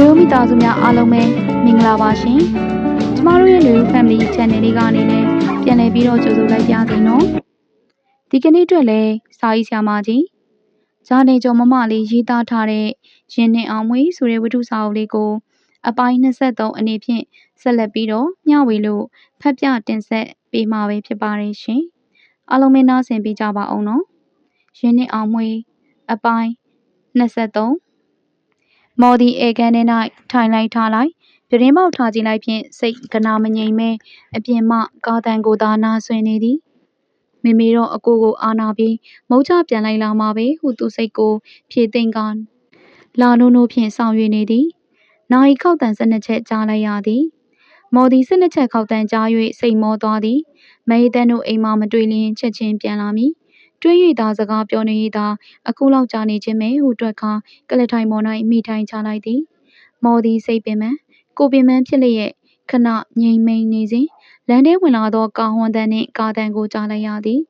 နှွေဦးမိသားစုများအားလုံးပဲမင်္ဂလာပါရှင်။ကျမတို့ရဲ့နှွေဦး family channel လေးကနေလည်းပြန်လည်ပြီးတော့ကြိုဆိုလိုက်ပါစီနော်။ဒီကနေ့အတွက်လည်းစာရေးဆရာမကြီးဂျာနေကျော်မမလေးရေးသားထားတဲ့ရင်နှင်အောင်မွေဆိုတဲ့ဝတ္ထုစာအုပ်လေးကို အပိုင်း23အနေဖြင့်ဆက်လက်ပြီးတော့မျှဝေလို့ဖတ်ပြတင်ဆက်ပေးမှာပဲဖြစ်ပါတယ်ရှင်။အားလုံးပဲနားဆင်ပေးကြပါအောင်နော်။ရင်နှင်အောင်မွေအပိုင်း23 မော်ဒီဧကန်ထဲ၌ထိုင်လိုက်ထားလိုက်ပြတင်းပေါက်ထားကြည့်လိုက်ဖြင့်စိတ်ကနာမငြိမ်မဲအပြင်မှကာတန်ကိုသာနာဆွင်နေသည်မေမေတော့အကိုကိုအာနာပြီးမုတ်ချပြန်လိုက်လာမှာပဲဟုသူစိတ်ကိုဖြေသိမ့်ကလာနိုးနိုးဖြင့်ဆောင်ရွက်နေသည်နိုင်ခောက်တန်စနစ်ချက်ကြားလိုက်ရသည်မော်ဒီစနစ်ချက်ခောက်တန်ကြား၍စိတ်မောသွားသည်မေတန်းတို့အိမ်မှမတွေ့လျင်ချက်ချင်းပြန်လာမည် တွေး၍သာစကားပြောနေ၏သာအခုလောက်ကြာနေခြင်းပဲဟုတွက်ခါကလထိုင်ပေါ်၌မိထိုင်ချလိုက်သည်မော်သည်စိတ်ပင်ပန်းကိုပင်ပန်းဖြစ်လျက်ခဏငြိမ်မိန်နေစဉ်လမ်းထဲဝင်လာသောကာဟွန်တန်နှင့်ကာတန်ကိုကြားလိုက်ရသည်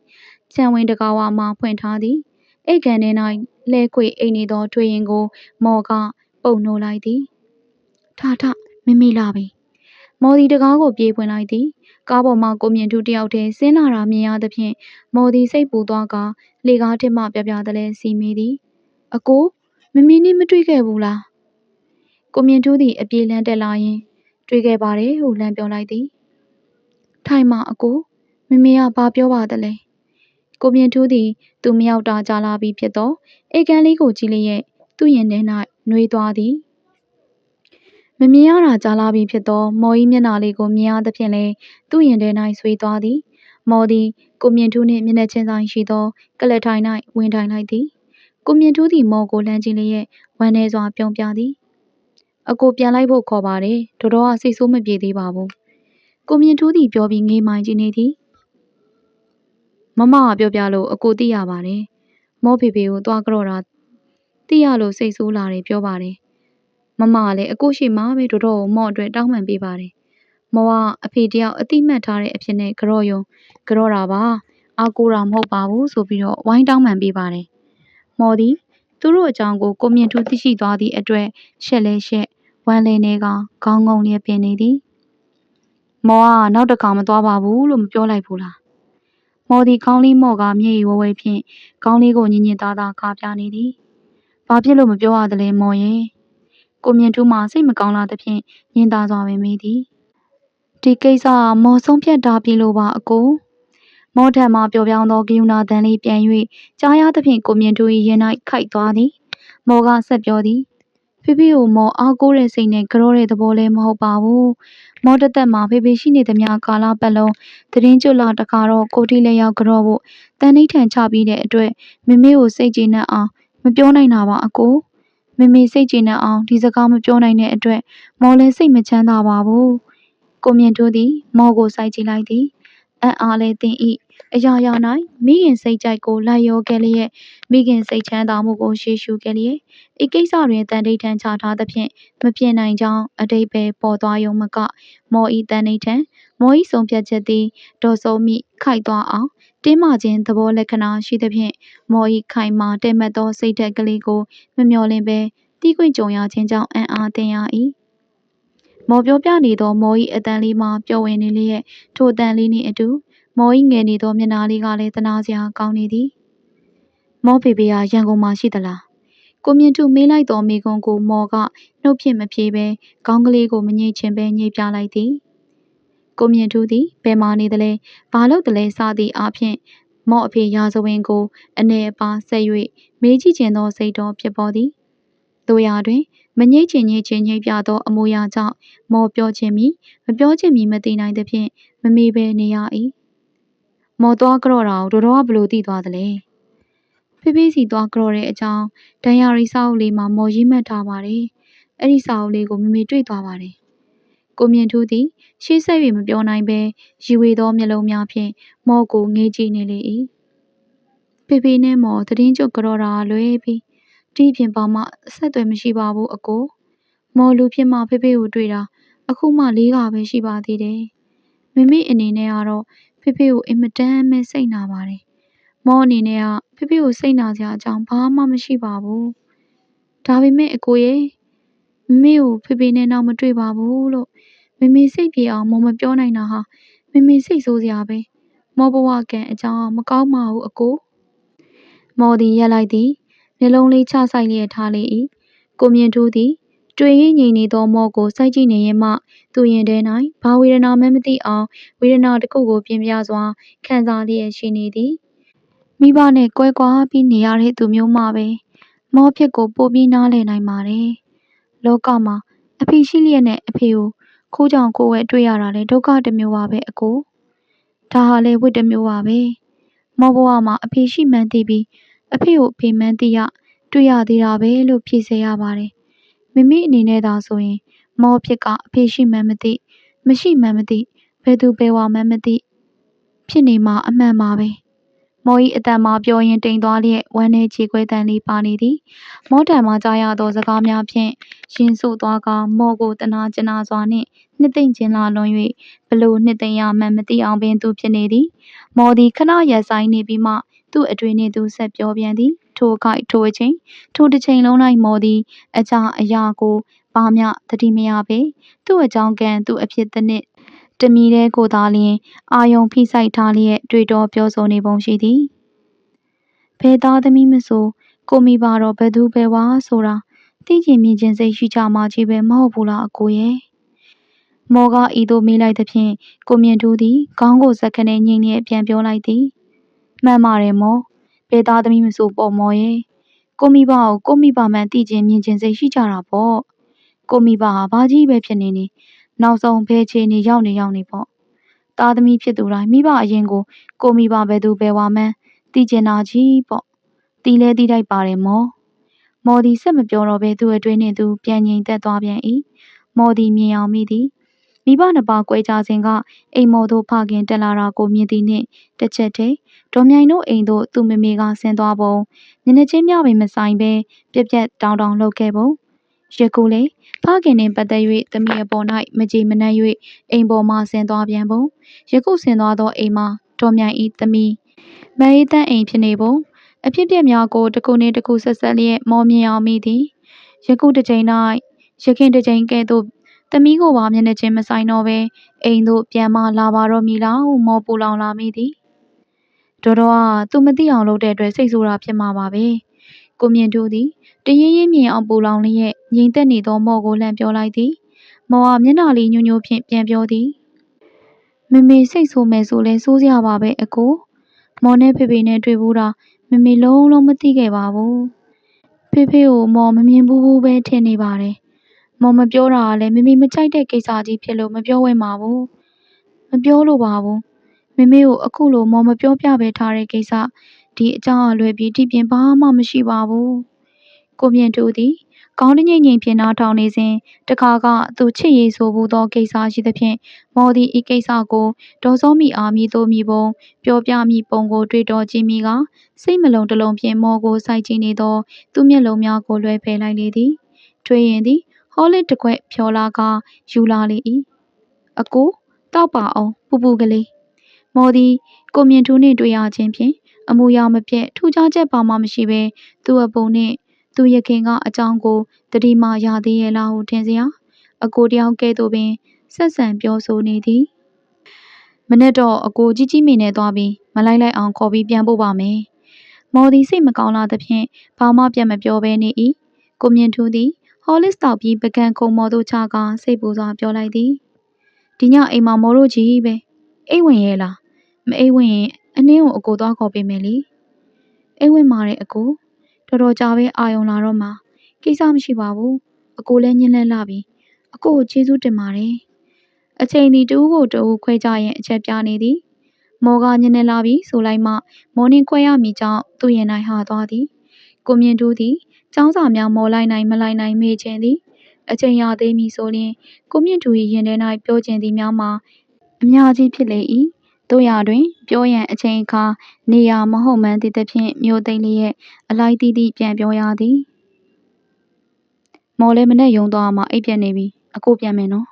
ခြံဝင်တကာဝါမှဖွင့်ထားသည်အိတ်ကန်ထဲ၌လဲခွေအိတ်နေသောထွေရင်ကို မော်ကပုံနှိုးလိုက်သည်ထထမိမိလာပြီမော်ဒီတကားကိုပြေးဖွင့်လိုက်သည် ကားပေါ်မှကိုမြင့်ထူးတယောက်တည်းဆင်းလာတာမြင်ရသဖြင့်မော်ဒီစိတ်ပူသွားကလေကားထက်မှပြပြတလဲစီမိသည်အကိုမမီနဲ့မတွေ့ခဲ့ဘူးလားကိုမြင့်ထူးသည်အပြေးလန်းတက်လာရင် တွေ့ခဲ့ပါတယ်ဟုလမ်းပြောလိုက်သည်ထိုင်မအကိုမမေကဘာပြောပါသလဲကိုမြင့်ထူးသည် သူမရောက်တာကြာလာပြီဖြစ်သောအေကန်လေးကိုကြည့်လျက်သူ့ရင်ထဲ၌နှွေးသွားသည် မမြင်ရတာကြာလာပြီဖြစ်သော မော်ဤမျက်နှာလေးကိုမြင်ရသဖြင့်လည်း သူ့ရင်ထဲ၌ဆွေးသွားသည် မော်သည် ကိုမြင့်ထူးနှင့်မျက်နှာချင်းဆိုင်ရှိသောကလထိုင်၌ဝင်ထိုင်လိုက်သည် ကိုမြင့်ထူးသည် မော်ကိုလှမ်းကြည့်လျက် ဝမ်းနည်းစွာ ပြုံးပြသည် အကိုပြန်လိုက်ဖို့ ခေါ်ပါတယ်တော်တော်ကစိတ်ဆိုးမပြေသေးပါဘူး ကိုမြင့်ထူးသည်ပြောပြီး ငေးမိုင်းကြည့်နေသည် မမကပြောပြလို့ အကိုသိရပါတယ် မောဖေဖေကို သွားကြော့တာ သိရလို့ စိတ်ဆိုးလာတယ်ပြောပါတယ် မမကလည်းအကိုရှိမှပဲတော်တော်ကိုမော့အတွက်တောင်းပန်ပေးပါတယ်မောကအဖေတယောက်အတိမတ်ထားတဲ့အဖြစ်နဲ့ကြော့ယုံကြော့တာပါအာကိုတာမဟုတ်ပါဘူးဆိုပြီးတော့ဝိုင်းတောင်းပန်ပေးပါတယ်မော်သည်သူတို့အကြောင်းကိုကိုမြင့်ထူးသိရှိသွားသည့်အတွက်ရှက်လဲရှက်ဝမ်းလဲနေကခေါင်းငုံလျက်ပင်နေသည်မော်ကနောက်တစ်ခါမသွားပါဘူးလို့မပြောလိုက်ဘူးလားမော်ဒီခေါင်းလေးမော့ကမျက်ရည်ဝဲဝဲဖြင့်ခေါင်းလေးကိုညင်ညင်သားသားကားပြနေသည်ဘာဖြစ်လို့မပြောရသလဲမော်ရဲ့ ကိုမြင့်ထူးမှစိတ်မကောင်းလာသဖြင့်ညင်သားစွာပင်မေးသည်ဒီကိစ္စကမော်ဆုံးဖြတ်တာပြီလို့ပါအကိုမောထံမှပျော်ပြောင်းသောဂယုဏတန်လေးပြန်၍ကြားရသဖြင့်ကိုမြင့်ထူး၏ရင်၌ခိုက်သွားသည်မော်ကဆက်ပြောသည်ဖေဖေကိုမော်အားကိုးတဲ့စိတ်နဲ့ကြောတဲ့သဘောလည်းမဟုတ်ပါဘူးမောတသက်မှာဖေဖေရှိနေသမျှကာလပတ်လုံးသတင်းကျွလာတခါတော့ကိုတီလည်းရောက်ကြောဖို့တန်နှိထန်ချပြီးတဲ့အတွက်မမေကိုစိတ်ကျေနပ်အောင်မပြောနိုင်တာပါအကို မမေစိတ်ကျေနပ်အောင်ဒီစကားမပြောနိုင်တဲ့အတွက်မော်လည်းစိတ်မချမ်းသာပါဘူးကိုမြင့်တို့သည်မော်ကိုစိုက်ကြည့်လိုက်သည်အံ့အားလည်းတင်၏အရာရာ၌မိခင်စိတ်ကြိုက်ကိုလိုက်ရောခဲ့လျက်မိခင်စိတ်ချမ်းသာမှုကိုရှေ့ရှုခဲ့လျက်ဤကိစ္စတွင်တန်ဋိဌာန်ချထားသဖြင့်မပြင်နိုင်ကြောင်းအတိတ်ပဲပေါ်သွားယုံမကမော်ဤတန်ဋိဌာန်မော်ဤဆုံးဖြတ်ချက်သည်ဒေါ်စိုးမိခိုက်သွားအောင် တင်းမာခြင်းသဘောလက္ခဏာရှိသဖြင့် မော်ဤခိုင်မာတဲမတ်သောစိတ်ဓာတ်ကလေးကို မမျော်လင့်ပဲတီးခွင့်ကြုံရခြင်းကြောင့် အံ့အားသင့်ရ၏မော်ပြောပြနေသော မော်ဤအတန်လေးမှပျော်ဝင်နေလျက် ထိုအတန်လေးနှင့်အတူ မော်ဤငယ်နေသော မျက်နှာလေးကလည်း သနာစရာကောင်းနေသည် မော်ဖေဖေကရန်ကုန်မှာရှိသလား ကိုမြင့်ထုမေးလိုက်သောမိကွန်းကို မော်က နှုတ်ဖြင့်မဖြေဘဲ ခေါင်းကလေးကို မငိတ်ချင်ပဲညှိပြလိုက်သည် ကိုမြင့်ထုသည်ဘယ်မှာနေသလဲဘာလို့တလဲစသည့်အားဖြင့်မော့အဖေရာဇဝင်ကိုအနေအပါဆက်၍မေးကြည့်ခြင်းသောစိတ်တော်ဖြစ်ပေါ်သည်တို့ရာတွင်မငိတ်ချင်ငိတ်ချင်ငိတ်ပြသောအမူအရာကြောင့်မော်ပြောခြင်းမီမပြောခြင်းမီမသိနိုင်သဖြင့်မမေးဘဲနေရ၏မော်သွားကြော့တာကိုတော်တော်ကဘလို့သိသွားသလဲဖေးဖေးစီသွားကြော့တဲ့အကြောင်းဒဏ်ရာရီစာအုပ်လေးမှာမော်ရေးမှတ်ထားပါတယ်အဲ့ဒီစာအုပ်လေးကိုမမေတွေ့သွားပါတယ် ကိုမြင့်ထူးသည် ရှေ့ဆက်၍မပြောနိုင်ဘဲရီဝေသောမျက်လုံးများဖြင့်မော့ကိုငေးကြည့်နေလေ၏ဖေဖေနဲ့မော်သတင်းကြုတ်ကြော်တာလွဲပြီးဒီဖြင့်ဘာမှအဆက်အသွယ်မရှိပါဘူးအကိုမော်လူဖြစ်မှဖေဖေကိုတွေ့တာအခုမှလေးကပဲရှိပါသေးတယ်မမေအနေနဲ့ကတော့ဖေဖေကိုအင်မတန်ပဲစိတ်နာပါတယ်မောအနေနဲ့ကဖေဖေကိုစိတ်နာစရာအကြောင်းဘာမှမရှိပါဘူးဒါပေမဲ့အကိုရဲ့မမမေကိုဖေဖေနဲ့နောက်မတွေ့ပါဘူးလို့ မမေစိတ်ပြေအောင်မော်မပြောနိုင်တာဟာမမေစိတ်ဆိုးစရာပဲမောဘဝကံအကြောင်းမကောင်းပါဘူးအကိုမော်သည်ရက်လိုက်သည်နှလုံးလေးချဆိုင်လျက်ထားလေ၏ကိုမြင့်ထူးသည်တွေ့ရင်ငြိမ်နေသောမော်ကိုစိုက်ကြည့်နေရင်မှသူရင်ထဲ၌ဘာဝေဒနာမှမသိအောင်ဝေဒနာတစ်ခုကိုပြင်ပြစွာခံစားလျက်ရှိနေသည်မိဘနဲ့ကွဲကွာပြီးနေရတဲ့သူမျိုးမှပဲမောဖြစ်ကိုပို့ပြီးနားလည်နိုင်ပါတယ်လောကမှာအဖေရှိလျက်နဲ့အဖေကို ခိုးကြောင်ကိုယ်ဝဲတွေ့ရတာလေဒုက္ခတစ်မျိုးပါပဲအကိုဒါဟာလေဝတ်တစ်မျိုးပါပဲမောဘဝမှာအဖေရှိမှန်းသိပြီးအဖေကိုအဖေမှန်းသိရတွေ့ရသေးတာပဲလို့ဖြေစေရပါတယ်မိမိအနေနဲ့သာဆိုရင် မောဖြစ်ကအဖေရှိမှန်းမသိမရှိမှန်းမသိဘယ်သူဘယ်ဝါမှန်းမသိဖြစ်နေမှာအမှန်ပါပဲ မော်ဤအတန်မှပြောရင်တိမ်သွားလျက်ဝမ်းနေချေခွဲတန်လေးပါနေသည်မောတံမှကြားရသောစကားများဖြင့်ရင်ဆို့သွားကမော်ကိုတနာကျင်နာစွာနှင့်နှစ်သိမ့်ခြင်းလာလွန်၍ဘလို့နှစ်သိမ့်ရမှန်းမသိအောင်ပင်သူဖြစ်နေသည်မော်သည်ခဏရက်ဆိုင်နေပြီးမှသူ့အတွင်နှင့်သူဆက်ပြောပြန်သည်ထိုခိုက်ထိုအချိန်ထိုတစ်ချိန်လုံး၌မော်သည်အကြအရာကိုဘာမျှတတိမရပေသူ့အကြောင်းကံသူ့အဖြစ်တစ်နှစ် တမီတဲ့ကိုသာလျင်အာယုံဖိဆိုင်ထားလျက်တွေ့တော်ပြောဆိုနေပုံရှိသည်ဘယ်သားသမီးမဆိုကိုမိပါတော့ဘယ်သူဘယ်ဝါဆိုတာသိကျင်မြင်ကျင်စိတ်ရှိကြမှာကြီးပဲမဟုတ်ဘူးလားအကိုရဲ့မော်ကဤသို့မေးလိုက်သဖြင့်ကိုမြင့်ထူးသည်ခေါင်းကိုစက်ခနဲ့ငိမ့်လျက်ပြန်ပြောလိုက်သည်မှန်ပါတယ်မော်ဘယ်သားသမီးမဆိုပေါ့မော်ရဲ့ကိုမိဘကိုကိုမိဘမှန်သိကျင်မြင်ကျင်စိတ်ရှိကြတာပေါ့ကိုမိဘဟာဘာကြီးပဲဖြစ်နေနေ နောက်ဆုံးဘယ်ခြေနေရောက်နေရောက်နေပေါ့သားသမီးဖြစ်သူတိုင်းမိဘအရင်ကိုကိုမိဘဘယ်သူဘယ်ဝါမှန်းသိကျင်တာကြီးပေါ့တီလဲတီးတိုက်ပါတယ်မော်မော်ဒီဆက်မပြောတော့ဘဲသူ့အတွင်းနှင့်သူပြန်ငိမ်သက်သွားပြန်၏မော်ဒီမြင်အောင်မိသည်မိဘနှစ်ပါးကွဲကြစဉ်ကအိမ်မော်တို့ဖခင်တက်လာတာကိုမြင်သည်နှင့်တစ်ချက်တည်းဒေါ်မြိုင်တို့အိမ်သို့သူ့မမေကဆင်းသွားပုံမျက်နှာချင်းမျှပင်မဆိုင်ဘဲပြက်ပြက်တောင်းတောင်းလှုပ်ခဲ့ပုံ ယခုလေဖခင်နှင့်ပတ်သက်၍သမီးအပေါ်၌မကြည်မနှံ့၍အိမ်ပေါ်မှဆင်းသွားပြန်ပုံယခုဆင်းသွားသောအိမ်မှာဒေါ်မြိုင်ဤသမီးမအေးတန်းအိမ်ဖြစ်နေပုံအဖြစ်ပြက်များကိုတစ်ခုနှင့်တစ်ခုဆက်ဆက်လျက်မောမြင်အောင်မိသည်ယခုတစ်ချိန်၌ရခင်တစ်ချိန်ကဲ့သို့သမီးကိုပါမျက်နှာချင်းမဆိုင်တော့ဘဲအိမ်သို့ပြန်မလာပါတော့မီလားဟုမောပူလောင်လာမိသည်တော်တော်ကသူမသိအောင်လုပ်တဲ့အတွက်စိတ်ဆိုးတာဖြစ်မှာပါပဲကိုမြင့်တို့သည် တရင်ရင်မြင်အောင်ပူလောင်လျက်ငြိမ်သက်နေသောမော်ကိုလှမ်းပြောလိုက်သည်မော်ကမျက်နှာလေးညှို့ညှို့ဖြင့်ပြန်ပြောသည်မမေစိတ်ဆိုးမယ်ဆိုလဲစိုးစရာပါပဲအကိုမော်နဲ့ဖေဖေနဲ့တွေ့ဘူးတာမမေလုံးလုံးမသိခဲ့ပါဘူးဖေဖေကိုမော်မမြင်ဘူးဘူးပဲထင်နေပါတယ်မော်မပြောတာကလည်းမမေမကြိုက်တဲ့ကိစ္စကြီးဖြစ်လို့မပြောဝဲမှာဘူးမပြောလို့ပါဘူးမမေကိုအခုလိုမော်မပြောပြပဲထားတဲ့ကိစ္စဒီအကြောင်းအလွယ်ပြီးဒီပြင်ဘာမှမရှိပါဘူး ကိုမြင့်တူသည်ကောင်းတငိမ့်ငိမ့်ဖြင့်နားထောင်နေစဉ်တခါကသူချစ်ရည်ဆိုဘူးသောကိစ္စရှိသဖြင့်မော်သည်ဤကိစ္စကိုဒေါ်စောမီအားမိသို့မိပုံပြောပြမိပုံကိုတွေ့တော်ကြည့်မိကစိတ်မလုံးတလုံးဖြင့်မော်ကိုစိုက်ကြည့်နေသောသူမျက်လုံးများကိုလွှဲဖယ်လိုက်လေသည်ထွေးရင်သည်ဟောလစ်တစ်ခွက်ဖြောလာကယူလာလေ၏အကိုတောက်ပါအောင်ပူပူကလေးမော်သည်ကိုမြင့်ထူးနှင့်တွေ့ရခြင်းဖြင့်အမူအရာမပြတ်ထူးခြားချက်ပါမှမရှိဘဲသူ့အပုံနှင့် သူရခင်ကအကြောင်းကိုတတိမရသေးရဲ့လားဟုထင်စရာအကိုတယောက်ကဲ့သို့ပင်ဆက်ဆံပြောဆိုနေသည်မနေ့တော့အကိုကြီးကြီးမိနေသွားပြီးမလိုက်လိုက်အောင်ခေါ်ပြီးပြန်ပို့ပါမယ်မော်သည်စိတ်မကောင်းလာသဖြင့်ဘာမှပြန်မပြောဘဲနေ၏ကိုမြင့်ထူးသည်ဟောလစ်တောက်ပြီးပကံခုံမော်တို့ချကစိတ်ပူစွာပြောလိုက်သည်ဒီညအိမ်မှာမော်တို့ကြီးပဲအိတ်ဝင်ရဲ့လားမအိတ်ဝင်ရင်အနှင်းကိုအကိုသွားခေါ်ပေးမယ်လေအိတ်ဝင်မာတဲ့အကို တော်တော်ကြာပဲအာယုံလာတော့မှာကိစ္စမရှိပါဘူးအကိုလည်းညှင်းလဲလာပြီအကိုကိုကျေးဇူးတင်ပါတယ်အချိန်ဒီတူးကိုတူးခွဲကြရင်အချက်ပြနေသည်မော်ကညနေလာပြီဆိုလိုက်မှမော်နင်းခွဲရမည်ကြောင့်သူ့ရင်၌ဟာသွားသည်ကိုမြင့်တူးသည်ចောင်းစာများမော်လိုက်နိုင်မလိုက်နိုင်မေးခြင်းသည်အချိန်ရသေးမည်ဆိုလျှင်ကိုမြင့်တူ၏ရင်ထဲ၌ပြောခြင်းသည်များမှာအများကြီးဖြစ်လေ၏ တို့ရတွင် ပြောရန်အချိန်အခါ နေရာ မဟုတ်မှန်းသည့်သဖြင့်မျိုးသိမ့်လျက် အလိုက်တီးတီးပြန်ပြောရသည်မော်လဲမနဲ့ယုံသွားမှအိပ်ပြက်နေပြီ အကိုပြန်မယ်နော်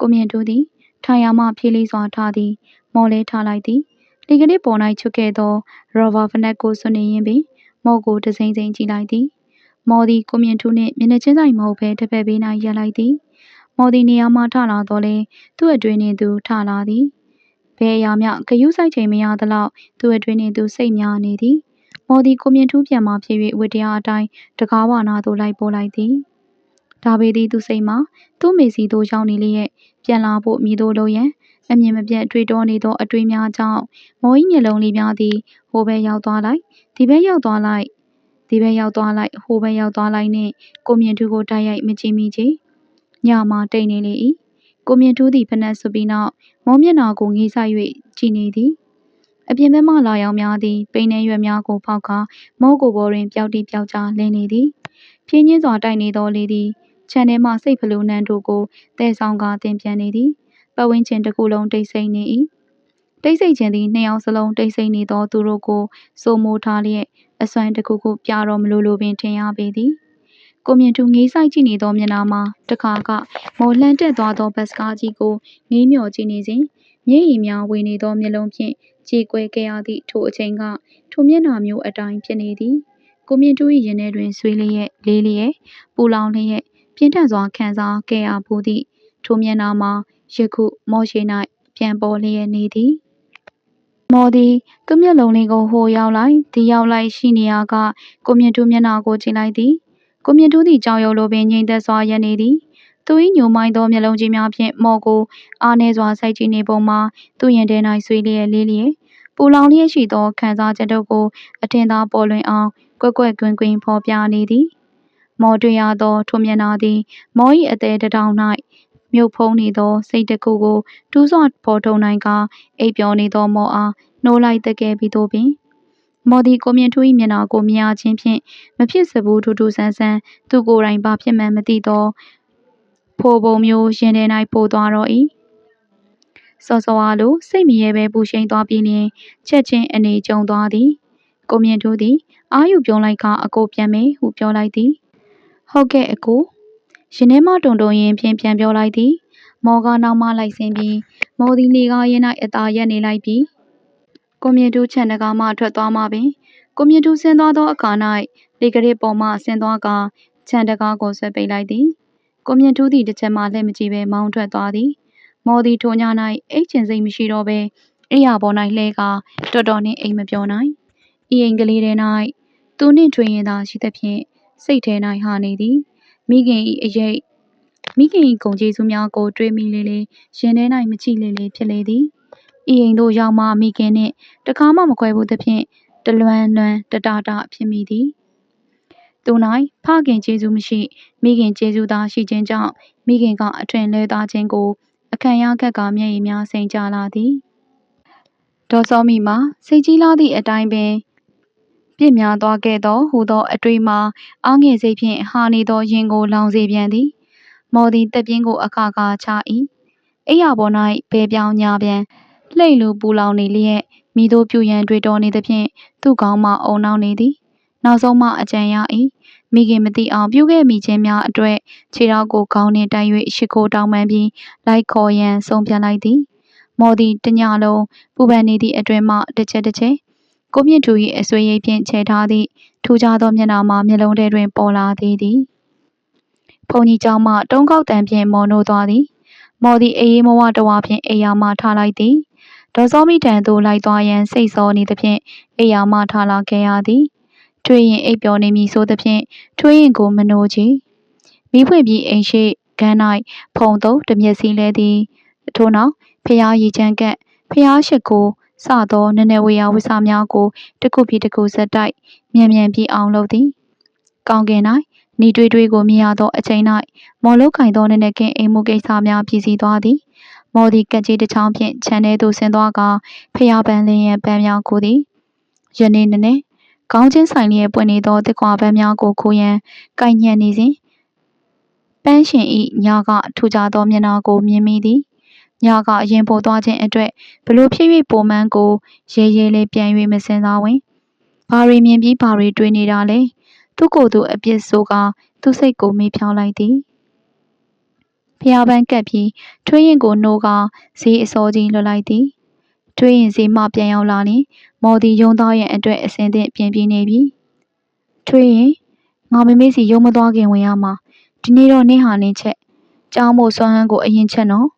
ကိုမြင့်တူသည် ထိုင်ရမှ ဖြေးလေးစွာထားသည် မော်လဲထားလိုက်သည်လေကလေးပေါ်၌ချွတ်ခဲ့သောရော်ဘာဖနက်ကို ဆွနေရင်းပင် မော်ကို တစိမ့်စိမ့်ကြည့်လိုက်သည် မော်သည် ကိုမြင့်ထူးနှင့် မျက်နှာချင်းဆိုင်မဟုတ်ဘဲတစ်ဖက်ဘေး၌ရပ်လိုက်သည် မော်သည် နေရာမှ ထလာတော့လေသူ့အတွင်းနှင့်သူ ထလာသည် ဘယ်အရာမျှဂယုဆိုင်ချိန်မရသလောက်သူ့အတွင်းနှင့်သူစိတ်များနေသည်မော်သည်ကိုမြင့်ထူးပြန်မှဖြစ်၍ဝတ္တရားအတိုင်းတကားဝနာသို့လိုက်ပို့လိုက်သည်ဒါပေသည်သူစိတ်မှာသူ့မေစီသို့ရောက်နေလျက်ပြန်လာဖို့မြည်သို့လိုရန်အမြင်မပြတ်တွေးတောနေသောအတွေးများကြောင့်မော်၏မျက်လုံးလေးများသည်ဟိုဘက်ရောက်သွားလိုက်ဒီဘက်ရောက်သွားလိုက်ဒီဘက်ရောက်သွားလိုက်ဟိုဘက်ရောက်သွားလိုက်နှင့်ကိုမြင့်ထူးကိုတိုက်ရိုက်မကြည့်မိချေညမှာတိတ်နေလေ၏ကိုမြင့်ထူးသည်ဖနက်ဆွပြီးနောက် မောမျက်နာကိုငေးဆိုင်၍ကြည်နေသည်အပြင်ဘက်မှလာရောက်များသည်ပိန်နှဲရွက်များကိုဖောက်ကာမောကိုဘောတွင်ပျောက်တိပျောက်ကြားလင်းနေသည်ပြင်းချင်းစွာတိုက်နေသောလေသည်ခြံထဲမှစိတ်ဖလူနှံတို့ကိုတဲဆောင်ကာတင်ပြန်နေသည်ပတ်ဝန်းကျင်တစ်ခုလုံးတိတ်ဆိတ်နေ၏တိတ်ဆိတ်ခြင်းသည်နှစ်ယောက်စလုံးတိတ်ဆိတ်နေသောသူတို့ကိုစိုးမိုးထားလျက်အစွမ်းတစ်ခုခုပြတော်မလိုလိုပင်ထင်ရပေသည် ကိုမြင့်သူငေးဆိုင်ကြည့်နေသောမျက်နှာမှာတခါကမော်လှန်တက်သွားသောဘတ်စကားကြီးကိုငေးမြော်ကြည့်နေစဉ်မျက်ရည်များဝင်နေသောမျက်လုံးဖြင့်ကြေကွဲခဲ့ရသည့်ထိုအချိန်ကထိုမျက်နှာမျိုးအတိုင်းဖြစ်နေသည်ကိုမြင့်တူ၏ရင်ထဲတွင်ဆွေးလျက်လေးလျက်ပူလောင်လျက်ပြင်းထန်စွာခံစားခဲ့ရဘူးသည့်ထိုမျက်နှာမှာယခုမော်ရှိ၌ပြန်ပေါ်လျက်နေသည်မော်သည်သူ့မျက်လုံးလေးကိုဟိုရောက်လိုက်ဒီရောက်လိုက်ရှိနေရာကကိုမြင့်တူမျက်နှာကိုကြည့်လိုက်သည် ကိုမြင့်တူသည်ကြောင်ရုံလိုပင်ငြိမ်သက်စွာရပ်နေသည်သူ၏ညိုမိုင်းသောမျက်လုံးကြီးများဖြင့်မော်ကိုအားနည်းစွာစိုက်ကြည့်နေပုံမှာသူ့ရင်ထဲ၌ဆွေးလျက်လေးလျက်ပူလောင်လျက်ရှိသောခံစားချက်တို့ကိုအထင်သာပေါ်လွင်အောင်ကွက်ကွက်ကွင်းကွင်းဖော်ပြနေသည်မော်တွေ့ရသောထိုမျက်နှာသည် မော်၏အသေးတထောင်၌မြုပ်ဖုံးနေသော စိတ်တစ်ခုကို တူးစွာဖော်ထုတ်နိုင်ကာအိပ်ပျော်နေသောမော်အားနှိုးလိုက်တကယ်ပြီးသို့ပင် မော်ဒီကိုမြင့်ထူး၏မျက်နှာကိုမြင်ရခြင်းဖြင့်မဖြစ်စဘူးထူးထူးဆန်းဆန်းသူကိုယ်တိုင်ဘာဖြစ်မှန်းမသိသောဖိုပုံမျိုးရင်ထဲ၌ပို့သွားတော့၏စောစောအားလိုစိတ်မရဲပဲပူရှိန်သွားပြီးလျင်ချက်ချင်းအနေကျုံသွားသည်ကိုမြင့်ထူးသည် အာယူပြုံးလိုက်ကအကိုပြန်မေဟုပြောလိုက်သည်ဟုတ်ကဲ့အကိုရင်ထဲမှတုံတုံရင်ဖြင့်ပြန်ပြောလိုက်သည် မော်ကနောက်မှလိုက်ဆင်းပြီးမော်သည်လေကားရင်၌အသာရက်နေလိုက်ပြီး ကိုမြင့်တူးချန်တကားမှထွက်သွားမှပင်ကိုမြင့်တူးဆင်းသွားသောအခါ၌လေကရစ်ပေါ်မှဆင်းသွားကခြံတကားကိုဆွဲပိတ်လိုက်သည်ကိုမြင့်တူးသည်တစ်ချက်မှလှည့်မကြည့်ပဲမောင်းထွက်သွားသည်မော်သည်ထိုည၌အိတ်ချင်စိတ်မရှိတော့ပဲအိယာပေါ်၌လှဲကတော်တော်နှင့်အိမ်မပြောနိုင်ဤအိမ်ကလေးထဲ၌သူနှင့်ထွေရင်သာရှိသဖြင့်စိတ်ထဲ၌ဟာနေသည်မိခင်၏အရေးမိခင်၏ဂုံကျေးဇူးများကိုတွေးမိလေလေရင်ထဲ၌မချိလေလေဖြစ်လေသည် ဤအိမ်သို့ရောက်မှ မိခင်နှင့်တခါမှ မခွဲဘူးသဖြင့် တလွမ်းလွမ်း တတတာဖြစ်မိသည် သူ၌ဖခင်ကျေးဇူးမရှိ မိခင်ကျေးဇူးသာ ရှိခြင်းကြောင့် မိခင်က အထွင်လဲသားခြင်းကို အခမ်းရခက်ကမျက်ရည်များ စိမ်ကြလာသည် ဒေါ်စောမီမှာ စိတ်ကြီးလာသည့်အတိုင်းပင်ပြစ်များသွားခဲ့သောဟူသော အတွေ့မှာ အားငယ်စိတ်ဖြင့် ဟာနေသောရင်ကို လောင်စေပြန်သည် မော်သည်တက်ပြင်းကို အခါခါချ၏အိယာပေါ်၌ဘဲပြောင်းညာပြန် လှိတ်လူပူလောင်နေလျက်မိတို့ပြူရန်တွေ့တော်နေသဖြင့်သူ့ကောင်းမှအုံနောက်နေသည်နောက်ဆုံးမှအကြံရ၏မိခင်မသိအောင်ပြုခဲ့မိခြင်းများအတွက်ခြေထောက်ကိုခေါင်းနှင့်တိုက်၍ရှ िख ိုးတောင်းပန်ပြီးလိုက်ခေါ်ရန်ဆုံးဖြတ်လိုက်သည်မော်သည်တညလုံးပူပန်နေသည့်အတွင်မှတစ်ချက်တစ်ချက်ကိုမြင့်ထူ၏အဆွေရိပ်ဖြင့်ခြေထားသည့်ထူးခြားသောမျက်နှာမှာမျက်လုံးထဲတွင်ပေါ်လာသေးသည်ဘုံကြီးเจ้าမှတုံးကောက်တံဖြင့်မော်နိုးသွားသည်မော်သည်အေးအေးမဝတဝါဖြင့်အိယာမှထားလိုက်သည် ဒေါ်စောမိထံသို့လိုက်သွားရန်စိတ်ဆောနေသဖြင့်အိယာမှထားလာခဲ့ရသည်ထွေးရင်အိပ်ပျော်နေမည်ဆိုသဖြင့်ထွေးရင်ကိုမနိုးချေမိဖွင့်ပြီးအိမ်ရှိကန်း၌ဖုံသုံးတမျက်စီလဲသည်ထို့နောက်ဖျားရည်ချမ်းကပ်ဖျားရှိကိုစသောနည်းနည်းဝေယဝိစာများကိုတစ်ခုပြီးတစ်ခုဆက်တိုက်မြန်မြန်ပြီးအောင်လုပ်သည်ကောင်းကင်၌နီတွေးတွေးကိုမြင်ရသောအချိန်၌မော်လုခိုင်သောနည်းနည်းကင်းအိမ်မှုကိစ္စများပြည်စီသွားသည် မော်သည်ကက်ကြီးတစ်ချောင်းဖြင့်ခြံထဲသို့ဆင်းသွားကဖျားပန်းလင်းရန်ပန်းများကိုသည်ယနေ့နည်းနည်းကောင်းချင်းဆိုင်လျက်ပွင့်နေသောတစ်ခွာပန်းများကိုခိုးရန်ကိုင်ညံ့နေစဉ်ပန်းရှင်ဤညကထူကြသောမျက်နှာကိုမြင်မိသည်ညကအရင်ပို့သွားခြင်းအတွက်ဘလို့ဖြစ်၍ပုံမှန်ကိုရဲရဲလေးပြန်၍မစင်စားဝင်ဘာတွေမြင်ပြီးဘာတွေတွေးနေတာလဲသူ့ကိုယ်သူအပြစ်ဆိုကသူ့စိတ်ကိုမေးဖြောင်းလိုက်သည် ဖျားပန်းကပ်ပြီးထွေးရင်ကိုနှိုးကဈေးအစောကြီးလွတ်လိုက်သည်ထွေးရင်ဈေးမှပြန်ရောက်လာရင်မော်ဒီယုံသားရဲ့အတွက်အစင်သင့်ပြင်ပြနေပြီထွေးရင်ငါမမေ့စီရုံမသွားခင်ဝင်ရမှာဒီနေ့တော့နင်းဟာနင်းချက်ကြောင်းမို့စွမ်းဟန်းကိုအရင်ချက်နော်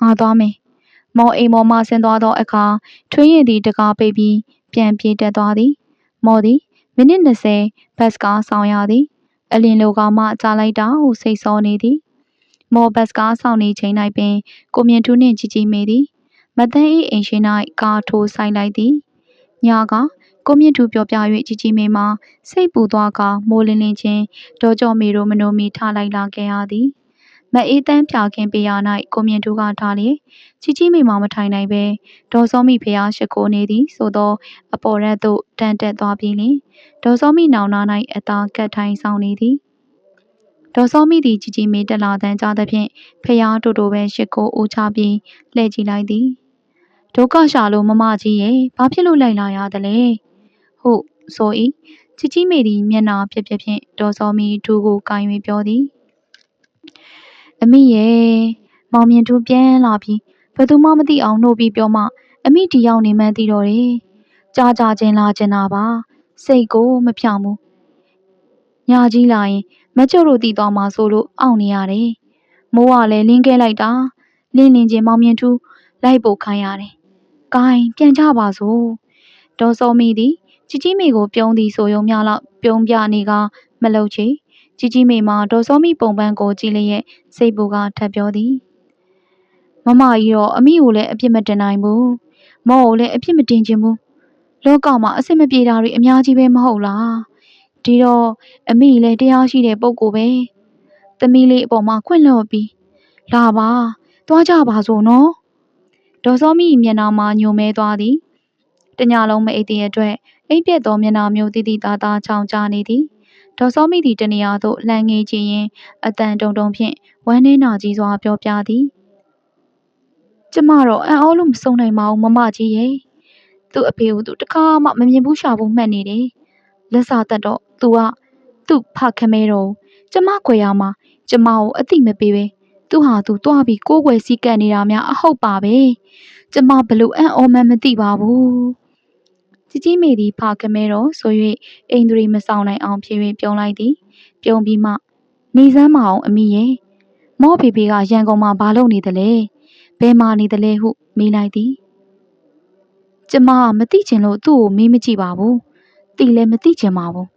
ငါသွားမယ်မော်အိမ်မော်မှဆင်းသွားသောအခါထွေးရင်သည်တကားပိတ်ပြီးပြန်ပြေးတက်သွားသည်မော်သည်မိနစ်20ဘတ်စကားဆောင်ရသည်အလင်းလိုကမှကြားလိုက်တာဟုစိတ်ဆောနေသည် မော်ဘတ်ကားဆောင်နေချိန်၌ပင်ကိုမြင့်ထူးနှင့်ကြည်ကြည်မေသည်မတန်း၏အိမ်ရှိ၌ကားထိုးဆိုင်လိုက်သည်ညကကိုမြင့်ထူးပြောပြ၍ကြည်ကြည်မေမှာစိတ်ပူသွားကမိုးလင်းလင်းချင်းဒေါ်ကျော်မေတို့မနိုမီထလိုက်လာခဲ့ရသည်မအေးတန်းဖြာခင်ပေရာ၌ကိုမြင့်သူကထားလေချီချီမိမောင်မထိုင်နိုင်ပဲဒေါ်စောမိဖျားရှိခိုးနေသည်ဆိုသောအပေါ်ရက်သို့တန်တက်သွားပြီးလင်ဒေါ်စောမိနောင်နာ၌အသာကတ်ထိုင်ဆောင်နေသည် ဒေါ်စောမိသည်ជីជីမေတက်လာတန်းကြားသဖြင့်ဖျားတူတူပဲရှိခိုးဦးချပြီးလှည့်ကြည့်လိုက်သည်ဒုက္ခရှာလို့မမကြီးရဲ့ဘာဖြစ်လို့လိုက်လာရသလဲဟုတ်ဆို၏ជីជីမေသည်မျက်နာပြက်ပြက်ဖြင့်ဒေါ်စောမိဒူကိုကိုင်၍ပြောသည်အမိရဲ့မောင်မြင့်ထူးပြန်လာပြီးဘယ်သူမှမသိအောင်နှုတ်ပြီးပြောမှအမိဒီရောက်နေမှန်းသိတော့တယ်ကြာကြာချင်းလာချင်တာပါစိတ်ကိုမဖြောင်ဘူးညကြီးလာရင် မကျုပ်တို့တည်သွားမှာဆိုလို့အောင့်နေရတယ်မိုးကလည်းလင်းခဲလိုက်တာလင်းလင်းချင်းမောင်မြင့်ထူးလိုက်ပို့ခိုင်းရတယ်ကိုင်းပြန်ကြပါစို့ဒေါ်စောမိသည်ជីជីမေကိုပြုံးသည်ဆိုရုံမျှလောက်ပြုံးပြနေကမလုတ်ချေជីជីမေမှာဒေါ်စောမိပုံပန်းကိုကြည့်လျက်စိတ်ပူကထပ်ပြောသည်မမကြီးတော့အမိကိုလည်းအပြစ်မတင်နိုင်ဘူးမောကိုလည်းအပြစ်မတင်ခြင်းဘူးလောကမှာအဆင်မပြေတာတွေအများကြီးပဲမဟုတ်လား ဒီတော့အမိလည်းတရားရှိတဲ့ပုံကိုပဲသမီးလေးအပေါ်မှာခွင့်လွှတ်ပြီးလာပါသွားကြပါစို့နော်ဒေါ်စောမိမျက်နှာမှာညိုမဲသွားသည်တညလုံးမအိပ်တဲ့အတွက်အိပ်ပြက်သောမျက်နှာမျိုးတိတိသားသားချောင်ချနေသည်ဒေါ်စောမိသည်တနေရာသို့လှမ်းငေးခြင်းရင်အတန်တုံတုံဖြင့်ဝမ်းနှင်းနာကြီးစွာပြောပြသည်ကျမတော့အံ့ဩလို့မဆုံးနိုင်ပါဘူးမမကြီးရဲ့သူ့အဖေကိုသူတခါမှမမြင်ဘူးရှာဘူးမှတ်နေတယ် လက်စာတက်တော့သူကသူ့ဖခမဲတော့ကျမခွေရမှာကျမကိုအတိမပေးပဲသူဟာသူတွားပြီးကိုးကွယ်စည်းကပ်နေတာများအဟုတ်ပါပဲကျမဘလို့အံ့ဩမှန်းမသိပါဘူးကြီးကြီးမေသည်ဖခမဲတော့ဆို၍အိန္ဒြေမဆောင်နိုင်အောင်ဖြေ၍ပြုံးလိုက်သည်ပြုံးပြီးမှနေစမ်းမအောင်အမိရဲ့မော့ဖေဖေကရန်ကုန်မှာဘာလုပ်နေသလဲဘယ်မှာနေသလဲဟုမေးလိုက်သည်ကျမကမသိချင်လို့သူ့ကိုမေးမကြည့်ပါဘူး တီလည်းမသိချင်ပါဘူး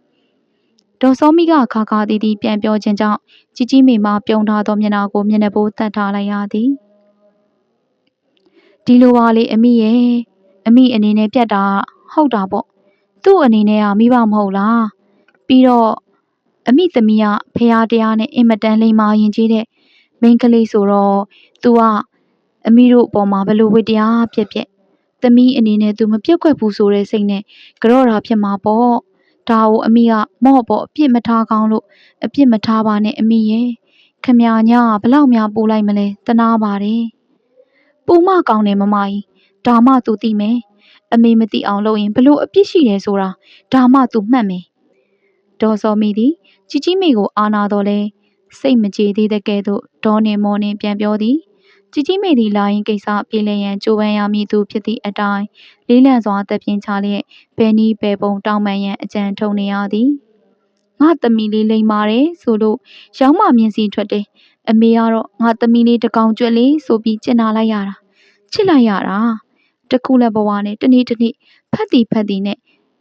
ဒေါ်စောမိကခါခါတီးတီးပြန်ပြောခြင်းကြောင့်ជីជីမေမပြုံးထားသောမျက်နှာကိုမျက်နှာပိုးတတ်ထားလိုက်ရသည်ဒီလိုပါလေအမိရဲ့အမိအနေနဲ့ပြတ်တာဟုတ်တာပေါ့သူ့အနေနဲ့ကမိဘမဟုတ်လားပြီးတော့အမိသမီးကဖះတရားနဲ့အင်မတန်လိမ္မာရင်ကြီးတဲ့မိန်းကလေးဆိုတော့ तू ကအမိတို့အပေါ်မှာဘယ်လိုဝတ္တရားဖြစ်ဖြစ် သမီးအနေနဲ့သူမပြက်ကွက်ဘူးဆိုတဲ့စိတ်နဲ့ကြော့တာဖြစ်မှာပေါ့ဒါကိုအမိကမော့ပေါ့အပြစ်မထားကောင်းလို့အပြစ်မထားပါနဲ့အမိရဲ့ခမညာညာဘလောက်များပူလိုက်မလဲတနာပါတယ်ပူမကောင်းတယ်မမကြီးဒါမှသူသိမယ်အမေမသိအောင်လုပ်ရင်ဘလို့အပြစ်ရှိတယ်ဆိုတာဒါမှသူမှတ်မယ်ဒေါ်စောမီသည်ជីជីမေကိုအာနာတော်လဲစိတ်မကြေသေးတဲ့ကဲ့သို့ဒေါ်နေမော်နေပြန်ပြောသည် ជីជីမေသည်လာရင်ကိစ္စပြေလည်ရန်ကြိုးပမ်းရမည်သူဖြစ်သည့်အတိုင်းလေးလံစွာတက်ပြင်းချလျက်ဘယ်နီးဘယ်ပုံတောင်းပန်ရန်အကြံထုတ်နေရသည်ငါသမီးလေးလိမ်ပါတယ်ဆိုလို့ရောင်းမမြင်စီထွက်တယ်အမေကတော့ငါသမီးလေးတကောင်ကျွက်လေးဆိုပြီးကျင်နာလိုက်ရတာချစ်လိုက်ရတာတခုလက်ဘဝနဲ့တနေ့တနေ့ဖတ်တီဖတ်တီနဲ့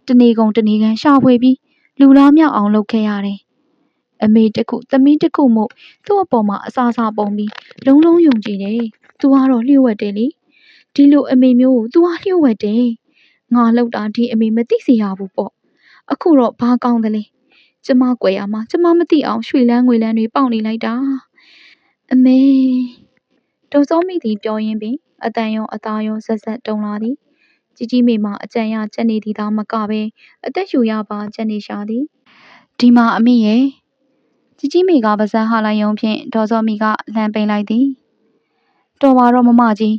တနေကုန်တနေကန်ရှာဖွေပြီးလူလားမြောက်အောင်လုပ်ခဲ့ရတယ် အမေတခုသမီးတခုမို့သူ့အပေါ်မှာအစာစာပုံပြီးလုံးလုံးယုံကြည်တယ် သူကတော့လျှို့ဝှက်တယ်လေဒီလိုအမေမျိုးကို သူကလျှို့ဝှက်တယ် ငါလောက်တာဒီအမေမသိစေရဘူးပေါ့ အခုတော့ဘာကောင်းသလဲ ကျမကွယ်ရမှာ ကျမမသိအောင် ရွှေလန်းငွေလန်းတွေ ပေါက်နေလိုက်တာ အမေ ဒေါ်စောမိသည်ပြောရင်းပင်အတန်ရောအသားရောဆက်ဆက်တုံလာသည် ကြီးကြီးမေမှာ အကြံရချက်နေသည်သားမကပဲအသက်ရှူရပါချက်နေရှာသည် ဒီမှာ အမိရဲ့ ကြီးကြီးမေကပါဇက်ဟာလိုက်ယုံဖြင့်ဒေါ်စောမိကလမ်းပိန်လိုက်သည်တော်ပါတော့မမကြီး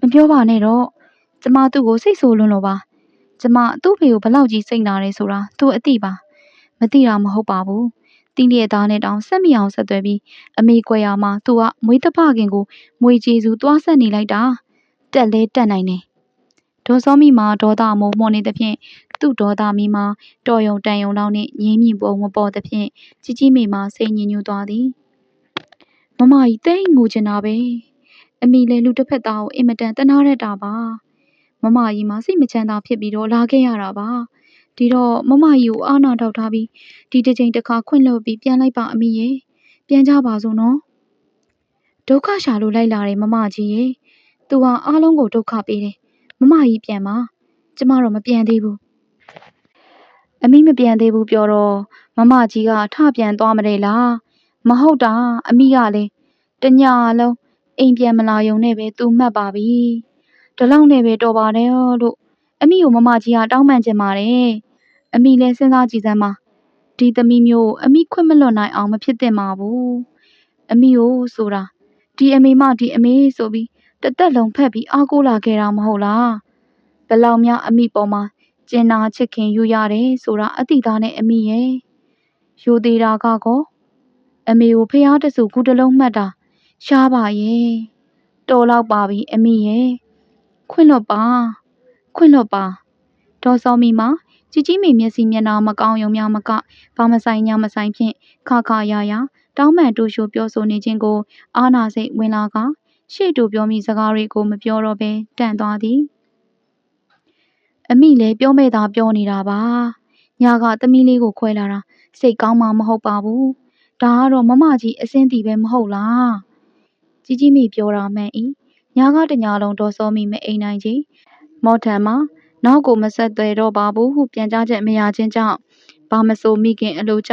မပြောပါနဲ့တော့ကျမသူ့ကိုစိတ်ဆိုးလွန်းလို့ပါကျမသူ့ဖေကိုဘလောက်ကြီးစိတ်နာတယ်ဆိုတာသူအသိပါမသိတာမဟုတ်ပါဘူးတီးလျက်သားနဲ့တောင်ဆက်မိအောင်ဆက်သွဲပြီးအမေကွယ်ရမှာသူကမွေးတဖခင်ကိုမွေကျေစုသွားဆက်နေလိုက်တာတက်လဲတက်နိုင်တယ် ဒေါ်စောမိမှာဒေါသမိုးမောနေသဖြင့်သူ့ဒေါသမီမှာတော်ယုံတန်ယုံလောက်နှင့်ငြင်းမြင့်ပုံမပေါ်သဖြင့်ကြီးကြီးမိမှာစိတ်ညစ်ညူးသွားသည်မမကြီးတိတ်ငိုချင်တာပဲအမိလည်းလူတစ်ဖက်သားကိုအင်မတန်တနာရတာပါမမကြီးမှာစိတ်မချမ်းသာဖြစ်ပြီးတော့လာခဲ့ရတာပါဒီတော့မမကြီးကိုအာနာထောက်ထားပြီးဒီတစ်ချိန်တစ်ခါခွင့်လွှတ်ပြီးပြန်လိုက်ပါအမိရဲ့ပြန်ကြပါစို့နော်ဒုက္ခရှာလို့လိုက်လာတယ်မမကြီးရဲ့သူဟာအားလုံးကိုဒုက္ခပေးတယ် မမကြီးပြန်ပါကျမတော့မပြန်သေးဘူးအမိမပြန်သေးဘူးပြောတော့မမကြီးကထပြန်သွားမတဲ့လားမဟုတ်တာအမိကလေတညာလုံးအိမ်ပြန်မလာယုံနဲ့ပဲသူမှတ်ပါပြီဒီလောက်နဲ့ပဲတော်ပါတယ်လို့အမိကိုမမကြီးကတောင်းပန်ချင်ပါတယ်အမိလည်းစဉ်းစားကြည့်စမ်းပါဒီသမီးမျိုးအမိခွင့်မလွတ်နိုင်အောင်မဖြစ်သင့်ပါဘူးအမိကိုဆိုတာဒီအမေမဒီအမေဆိုပြီး တသက်လုံးဖက်ပြီးအားကိုးလာခဲ့တာမဟုတ်လားဘယ်လောက်များအမိပေါ်မှာကျင်နာချစ်ခင်ယူရတယ်ဆိုတာအတိသားနဲ့အမိရဲ့ယူသေးတာကကောအမေကိုဖျားတဆူကူတလုံးမှတ်တာရှားပါရဲ့တော်လောက်ပါပြီအမိရဲ့ခွင့်လွတ်ပါခွင့်လွတ်ပါဒေါ်စောမီမှာជីជីမိမျက်စိမျက်နှာမကောင်းရုံများမကဘာမဆိုင်ညာမဆိုင်ဖြင့်ခါခါရရတောင်းပန်တူရှိုပြောဆိုနေခြင်းကိုအာနာစိတ်ဝင်လာက ရှေ့တူပြောမိစကားတွေကိုမပြောတော့ဘဲတန့်သွားသည်အမိလည်းပြောမဲ့သာပြောနေတာပါညာကသမီးလေးကိုခွဲလာတာစိတ်ကောင်းမှမဟုတ်ပါဘူးဒါကတော့မမကြီးအစင်းတီပဲမဟုတ်လားကြီးကြီးမိပြောတာမှန်၏ညာကတညာလုံးဒေါ်စောမိမအိမ်နိုင်ကြီးမော်ထန်မှာနောက်ကိုမဆက်သွဲတော့ပါဘူးဟုပြန်ကြားချက်မရခြင်းကြောင့်ဘာမဆိုမိခင်အလိုကျ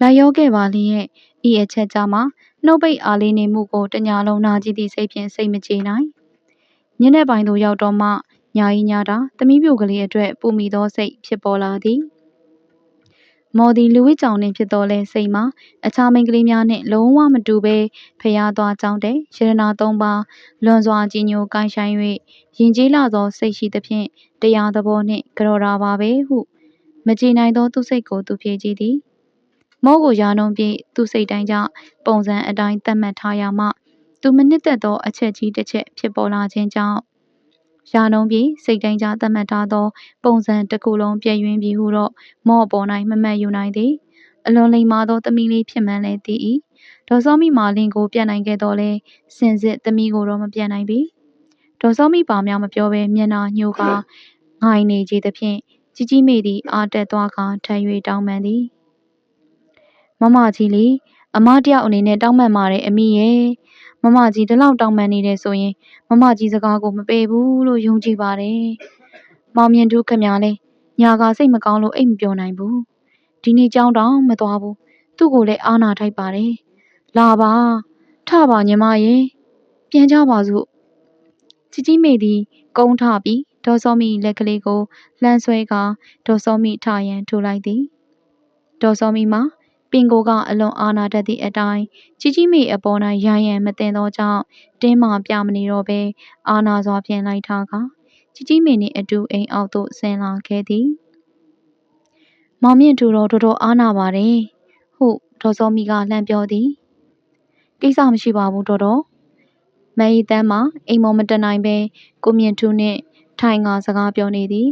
လိုက်ရောခဲ့ပါလျင်ဤအချက်ကြမှာ နှုတ်ပိတ်အားလေးနေမှုကိုတညာလုံးနာကြည့်သည့်စိတ်ဖြင့်စိတ်မကြေနိုင်ညနေပိုင်းသို့ရောက်တော့မှညာဤညာတာသမီးပြိုကလေးအတွက်ပူမိသောစိတ်ဖြစ်ပေါ်လာသည်မော်ဒီလူဝိကြောင်နှင့်ဖြစ်တော်လဲစိတ်မှာအခြားမိန်းကလေးများနှင့်လုံးဝမတူဘဲဖျားသွားကြောင်းတဲ့ရတနာသုံးပါလွန်စွာကြီးညိုကိုင်းဆိုင်၍ရင်ကျေးလာသောစိတ်ရှိသဖြင့်တရားသဘောနှင့်ကြော်တာပါပဲဟုမကြည်နိုင်သောသူစိတ်ကိုသူဖြေကြည့်သည် မောကိုရာနှုံပြည့်သူစိတ်တိုင်းကြောင့်ပုံစံအတိုင်းသတ်မှတ်ထားရမှသူမနစ်သက်သောအချက်ကြီးတစ်ချက်ဖြစ်ပေါ်လာခြင်းကြောင့်ရာနှုံပြေစိတ်တိုင်းကြသတ်မှတ်ထားသော ပုံစံတစ်ခုလုံးပြည့်ယွင်းပြီဟုတော့မော့ပေါ်၌မမှတ်ယူနိုင်သည်အလွန်လိမ္မာသောသမီးလေးဖြစ်မှန်းလည်းသိ၏ဒေါ်စောမိမာလင်းကိုပြန်နိုင်ခဲ့တော့လဲစင်စစ်သမီးကိုတော့မပြန်နိုင်ပြီဒေါ်စောမိပါများမပြောဘဲမျက်နှာညှို့ကငိုင်နေကြသဖြင့်ကြီးကြီးမိသည်အာတက်သွားကထံ၍တောင်းပန်သည် မမကြီးလီအမတယောက်အနေနဲ့တောင်းပန်ပါတယ်အမိရဲ့မမကြီးဒီလောက်တောင်းပန်နေတယ်ဆိုရင်မမကြီးစကားကိုမပယ်ဘူးလို့ယုံကြည်ပါတယ်။မောင်မြင့်တို့ခမလဲညာကစိတ်မကောင်းလို့အိတ်မပြောနိုင်ဘူး။ဒီနေ့ကြောင်းတောင်မသွားဘူး။သူ့ကိုလည်းအာနာထိုက်ပါတယ်။လာပါထပါညီမရဲ့ပြန်ကြပါစို့။ជីជីမေသည်ကုန်းထပြီးဒေါ်စောမီလက်ကလေးကိုလှမ်းဆွဲကဒေါ်စောမီထရန်ထိုးလိုက်သည်။ဒေါ်စောမီမှာ ပင်ကိုကအလွန်အာနာတတ်သည့်အတိုင်း ကြီးကြီးမိအပေါ်၌ရရန်မတင်သောကြောင့် တင်းမာပြမနေတော့ဘဲ အာနာစွာဖြင့်လိုက်ထားကကြီးကြီးမိနှင့်အတူ အိမ်အောက်သို့ဆင်းလာခဲ့သည်မောင်မြင့်သူတော်တော်တော်အာနာပါတယ်ဟုဒေါ်စောမီကလှမ်းပြောသည်ကိစ္စမရှိပါဘူးတော်တော်မအေးတန်းမှာအိမ်မော်မတနိုင်ပဲကိုမြင့်ထူးနှင့်ထိုင်ငါစကားပြောနေသည်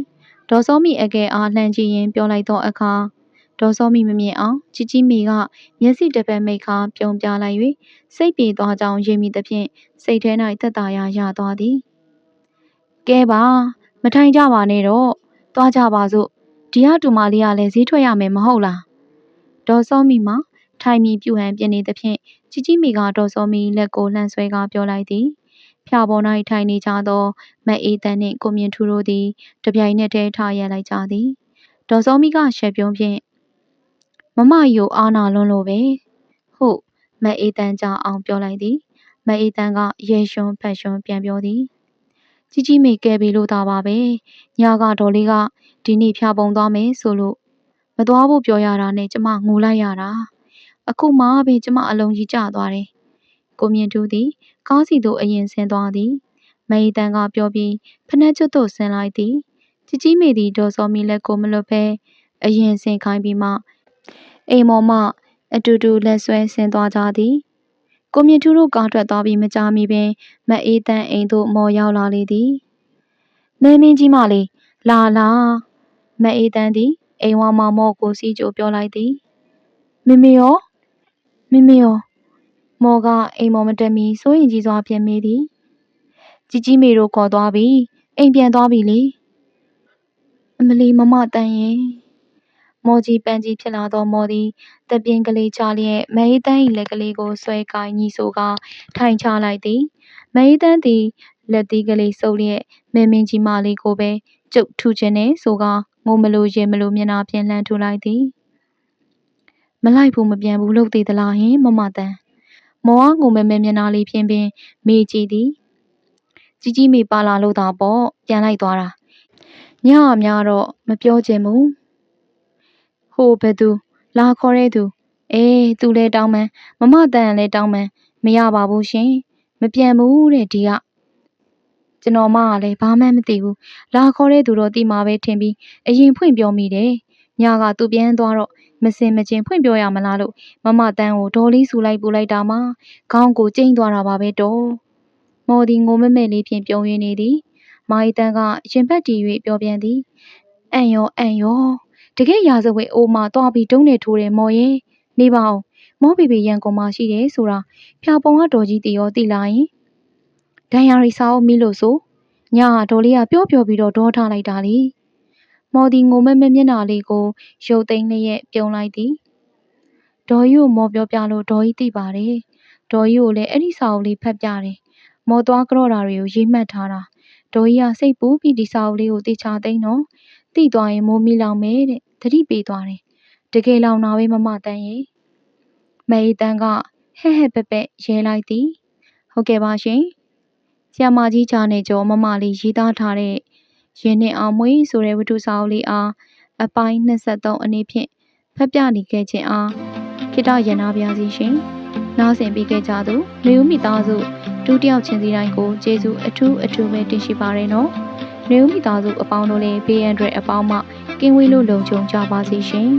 ဒေါ်စောမီအကဲအားလှမ်းကြည့်ရင်ပြောလိုက်သောအခါ ဒေါ်စောမီမမြင်အောင်ជីជីမီကမျက်စိတစ်ဖက်မိတ်ခါပြုံပြလိုက်၍စိတ်ပြေသွားကြောင်းရိပ်မိသဖြင့်စိတ်ထဲ၌သက်သာရာရသွားသည်ကဲပါမထိုင်ကြပါနဲ့တော့သွားကြပါစို့ဒီကတူမလေးကလည်းဈေးထွက်ရမယ်မဟုတ်လားဒေါ်စောမီမှာထိုင်မီပြူဟန်ပြနေသဖြင့်ជីជីမီကဒေါ်စောမီလက်ကိုလှမ်းဆွဲကားပြောလိုက်သည်ဖျာပေါ်၌ထိုင်နေကြသောမအေးတန်းနှင့်ကိုမြင့်ထူတို့သည်တပြိုင်နက်တည်းထားရလိုက်ကြသည်ဒေါ်စောမီကရှက်ပြုံးဖြင့် မမကြီးကိုအားနာလွန်းလို့ပဲဟုမအေးတန်းကြအောင်ပြောလိုက်သည်မအေးတန်းကရေရွှွန်ဖက်ရွှွန်ပြန်ပြောသည်ကြီးကြီးမေကဲပြီလို့သာပါပဲညကဒေါ်လေးကဒီနေ့ဖြာပုံသွားမယ်ဆိုလို့မသွားဖို့ပြောရတာနဲ့ကျမငိုလိုက်ရတာအခုမှပဲကျမအလုံးကြီးကျသွားတယ်ကိုမြင့်တူသည် ကားစီသို့အရင်ဆင်းသွားသည်မအေးတန်းကပြောပြီးဖနှက်ကျွတ်သို့ဆင်းလိုက်သည်ကြီးကြီးမေသည်ဒေါ်စောမီလက်ကိုမလွတ်ဘဲအရင်ဆင်းခိုင်းပြီးမှ အိမ်မော်မှ အတူတူလက်ဆွဲဆင်းသွားကြသည်ကိုမြင့်ထူးတို့ကားထွက်သွားပြီးမကြာမီပင်မအေးတန်းအိမ်သို့မော်ရောက်လာလေသည်မင်းမင်းကြီးမလေးလာလာမအေးတန်းသည်အိမ်ဝါမမော့ကိုစီကြိုပြောလိုက်သည်မမေရောမမေရောမော်ကအိမ်မော်မတက်မီစိုးရင်ကြီးစွာဖြင့်မေးသည်ជីជីမေတို့ခေါ်သွားပြီအိမ်ပြန်သွားပြီလေအမလီမမတန်ရင် မော်ကြီးပန်းကြီးဖြစ်လာသောမော်သည်တပြင်းကလေးချလျက် မအေးတန်း၏လက်ကလေးကိုဆွဲကိုင်းညီဆိုကထိုင်ချလိုက်သည် မအေးတန်းသည် လက်သီးကလေးဆုပ်လျက် မင်းမင်းကြီးမလေးကိုပဲ ကျုပ်ထူခြင်းနဲ့ဆိုကငိုမလို့ရင်မလို့မျက်နှာဖြင့် လှမ်းထူလိုက်သည် မလိုက်ဘူးမပြန်ဘူးလို့သေးသလားဟင် မမတန်မော်ကငိုမဲမဲမျက်နှာလေးဖြင့်ပင် မေးကြည့်သည် ကြီးကြီးမေပါလာလို့သာပေါ့ ပြန်လိုက်သွားတာညအများတော့ မပြောချင်ဘူး ဟိုဘယ်သူလာခေါ်တဲ့သူအေးသူလဲတောင်းမှန်းမမတန်လည်းတောင်းမှန်းမရပါဘူးရှင်မပြန်ဘူးတဲ့ဒီကကျွန်တော်မကလည်းဘာမှမသိဘူးလာခေါ်တဲ့သူတော့တိမာပဲထင်ပြီးအရင်ဖွင့်ပြောမိတယ်ညကသူပြန်သွားတော့မစင်မချင်းဖွင့်ပြောရမလားလို့မမတန်းကိုဒေါ်လေးဆူလိုက်ပူလိုက်တာမှခေါင်းကိုကျိန်းသွားတာပါပဲတော့မော်ဒီငိုမမဲ့လေးဖြင့်ပြုံးရင်းနေသည်မာရီတန်းကရင်ဘတ်တီ၍ပြောပြန်သည်အန်ရောအန်ရော တကယ်ရာဇဝတ်အိုးမှသွားပြီးဒုံးနဲ့ထိုးတယ်မော်ရင်နေပါအောင်မောဘေဘေရန်ကုန်မှာရှိတယ်ဆိုတာဖျာပုံကတော်ကြီးတီရောတီလာရင်ဒန်ယာရီစာအုပ်မိလို့ဆိုညကဒေါ်လေးကပြောပြောပြီးတော့ဒေါ်ထားလိုက်တာလေမော်ဒီငိုမဲမဲမျက်နှာလေးကိုရုပ်သိမ်းလျက်ပြုံးလိုက်သည်ဒေါ်ကြီးကိုမော်ပြောပြလို့ဒေါ်ကြီးသိပါတယ်ဒေါ်ကြီးကိုလည်းအဲ့ဒီစာအုပ်လေးဖတ်ပြတယ်မော်သွားကြော့တာတွေကိုရေးမှတ်ထားတာဒေါ်ကြီးကစိတ်ပူပြီးဒီစာအုပ်လေးကိုတေချာသိမ်းတော့တိသွားရင်မိုးမီလောင်မယ်တဲ့ သတိပေးသွားတယ်တကယ်လောင်တာပဲမမတန်းရဲ့မအေးတန်းကဟဲ့ဟဲ့ပက်ပက်ရဲလိုက်သည်ဟုတ်ကဲ့ပါရှင်ဆရာမကြီးချာနေကျော်မမလေးရေးသားထားတဲ့ရင်းနှင်းအောင်မွေးဆိုတဲ့ဝတ္ထုစာအုပ်လေးအားအပိုင်း23အနေဖြင့်ဖတ်ပြနေခဲ့ခြင်းအားခိတရနာပါစီရှင်နားဆင်ပြီးခဲ့ကြသူလေဦးမိသားစုဒုတိယချင်းစီတိုင်းကိုကျေးဇူးအထူးအထူးပဲတင်ရှိပါရနော်လေဦးမိသားစုအပေါင်းတို့လည်းဘေးအန္တရာယ်အပေါင်းမှ ကင်းဝေးလို့လုံခြုံကြပါစေရှင်